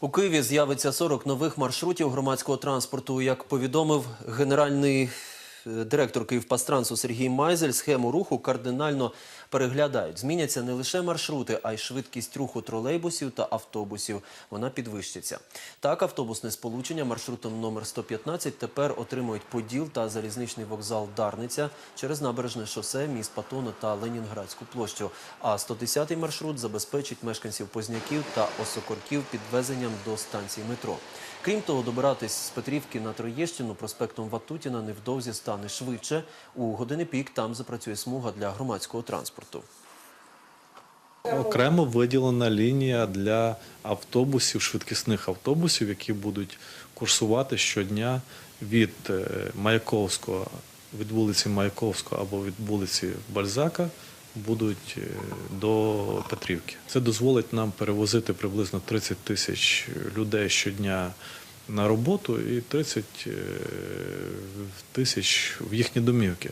У Києві з'явиться 40 нових маршрутів громадського транспорту. Як повідомив генеральний директор Київпастрансу Сергій Майзель, схему руху кардинально переглядають. Зміняться не лише маршрути, а й швидкість руху тролейбусів та автобусів. Вона підвищиться. Так, автобусне сполучення маршрутом номер 115 тепер отримують Поділ та залізничний вокзал Дарниця через набережне шосе, міст Патона та Ленінградську площу. А 110-й маршрут забезпечить мешканців Позняків та Осокорків підвезенням до станції метро. Крім того, добиратись з Петрівки на Троєщину проспектом Ватутіна невдовзі стане швидше. У години пік там запрацює смуга для громадського транспорту. Окремо виділена лінія для автобусів, швидкісних автобусів, які будуть курсувати щодня від е, Маяковського, від вулиці Маяковського або від вулиці Бальзака. Будуть е, до Петрівки. Це дозволить нам перевозити приблизно 30 тисяч людей щодня на роботу і 30 е, тисяч в їхні домівки.